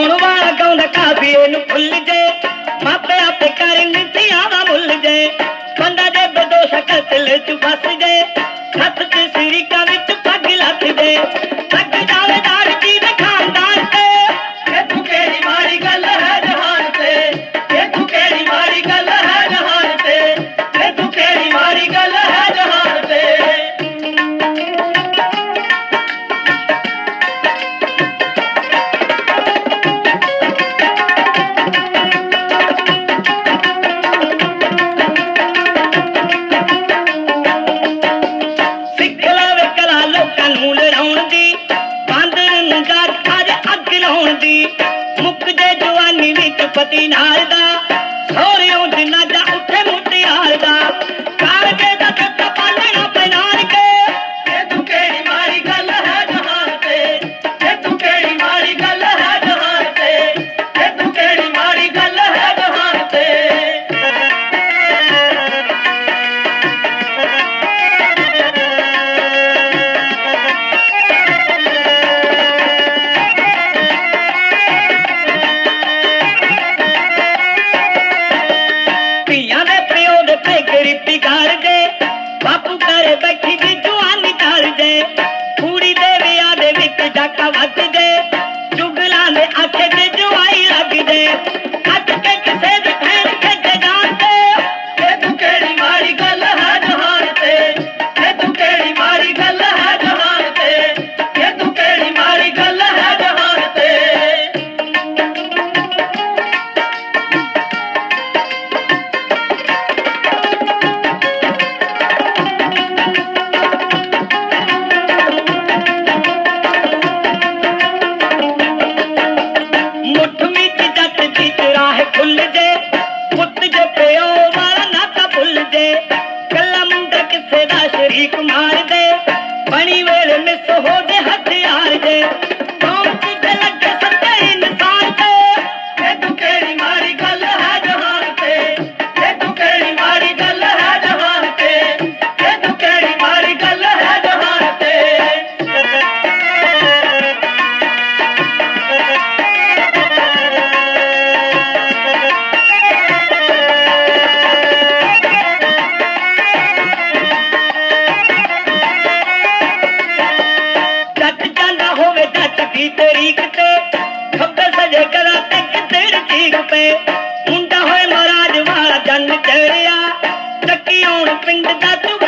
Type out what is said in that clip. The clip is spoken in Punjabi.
ਹੋਣ ਵਾਲਾ ਗਾਉਂਦਾ ਕਾਬੀਏ ਨੂੰ ਭੁੱਲ ਜੇ। ਮਾਪੇ ਆਪੇ ਕਰਨ ਦਿੱਤੀਆਂ ਦਾ ਮੁੱਲ ਜੇ। ਬੰਦਾ ਜੇ ਬਦੋਸ਼ ਕਤਲ ਚ ਫਸ ਜੇ। ਆਉਣ ਦੀ ਮੁੱਕਦੇ ਜਵਾਨੀ ਵਿੱਚ ਪਤੀ ਨਾਲ ਦਾ ਬਾਪੂ ਘਰ ਬੈਠੀ ਵੀ ਜਵਾਨ ਕਰ ਦੇ ਕੁੜੀ ਦੇ ਵਿਆਹ ਦੇ ਵਿੱਚ ਡਾਕਾ ਕਿਸੇ ਦਾ ਸ਼ਰੀਕ ਮਾਰ ਤੇ ਸਜੇ ਕਰਾ ਤੱਕ ਤੇਰ ਕੀ ਰੁਪਏ? ਮੁੰਡਾ ਹੋਏ ਮਹਾਰਾਜ ਵਾਲਾ ਜੰਨ ਚੜਿਆ। ਟੱਕੀ ਆਉਣ ਪਿੰਡ ਦਾ ਤੂੰ